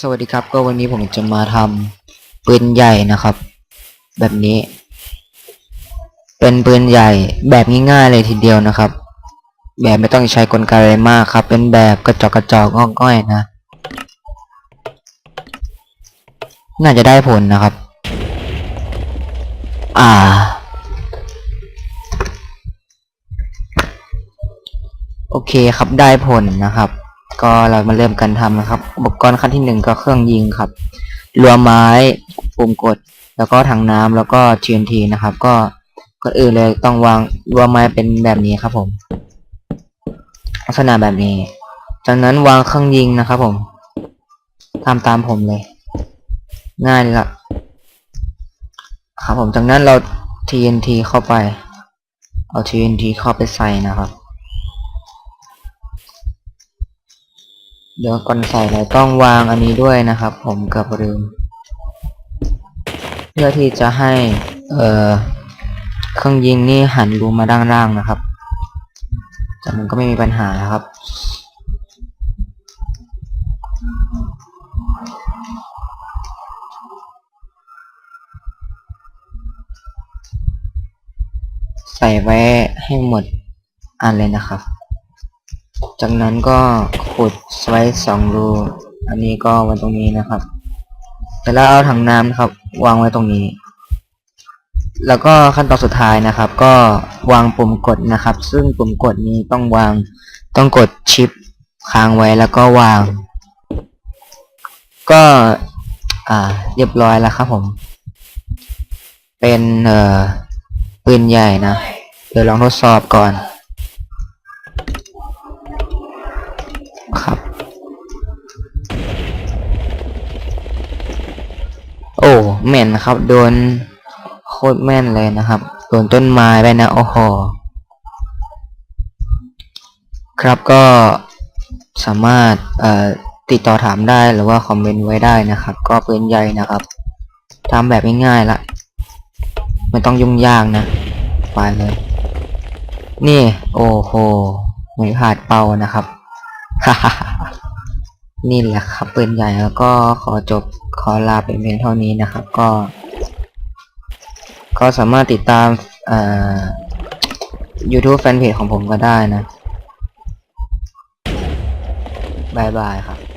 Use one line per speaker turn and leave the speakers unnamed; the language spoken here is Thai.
สวัสดีครับ ก็วันนี้ผมจะมาทำปืนใหญ่นะครับ แบบนี้ เป็นปืนใหญ่แบบง่ายๆเลยทีเดียวนะครับ แบบไม่ต้องใช้กลไกอะไรมากครับ เป็นแบบกระจอกกระจอกง่อยๆนะ น่าจะได้ผลนะครับ อ่า โอเคครับได้ผลนะครับ ก็เรามาเริ่มกันทำนะครับ อุปกรณ์ขั้นที่หนึ่งก็เครื่องยิงครับรัวไม้ปุ่มกด แล้วก็ถังน้ำแล้วก็ TNT นะครับ ก็ก็อื่นเลยต้องวางรัวไม้เป็นแบบนี้ครับผม ลักษณะแบบนี้ จากนั้นวางเครื่องยิงนะครับผมทำตามผมเลย ง่ายเลยละครับผมจากนั้นเรา TNT เข้าไป เอา TNT เข้าไปใส่นะครับ เดี๋ยวก่อนใส่เราต้องวางอันนี้ด้วยนะครับ ผมกับลืม เพื่อที่จะให้ เอ่อ เครื่องยิงนี่หันรูมาด้านล่างนะครับจากนั้นก็ไม่มีปัญหาครับใส่ไว้ให้หมดอันเลยนะครับ จากนั้นก็ขุดไว้สองรู อันนี้ก็ไว้ตรงนี้นะครับเสร็จแล้วเอาถังน้ำนะครับ วางไว้ตรงนี้ แล้วก็ขั้นตอนสุดท้ายนะครับ ก็วางปุ่มกดนะครับ ซึ่งปุ่มกดนี้ต้องวางต้องกดชิปค้างไว้แล้วก็วาง ก็อ่าเรียบร้อยแล้วครับผม เป็นเอ่อปืนใหญ่นะ เดี๋ยวลองทดสอบก่อน ครับ โอ้ แม่นนะครับ โดนโคตรแม่นเลยนะครับ โดนต้นไม้ไปนะ โอ้โห ครับก็สามารถเอ่อติดต่อถามได้หรือว่าคอมเมนต์ไว้ได้นะครับ ก็ปืนใหญ่นะครับทำแบบง่ายๆละไม่ต้องยุ่งยากนะไปเลย นี่ โอ้โหไม่พลาดเป้านะครับ นี่แหละครับปืนใหญ่แล้วก็ขอจบ ขอลาเป็นเพียงเท่านี้นะครับ ก็ ก็สามารถติดตามอ่า YouTube แฟนเพจของผมก็ได้นะบายบายครับ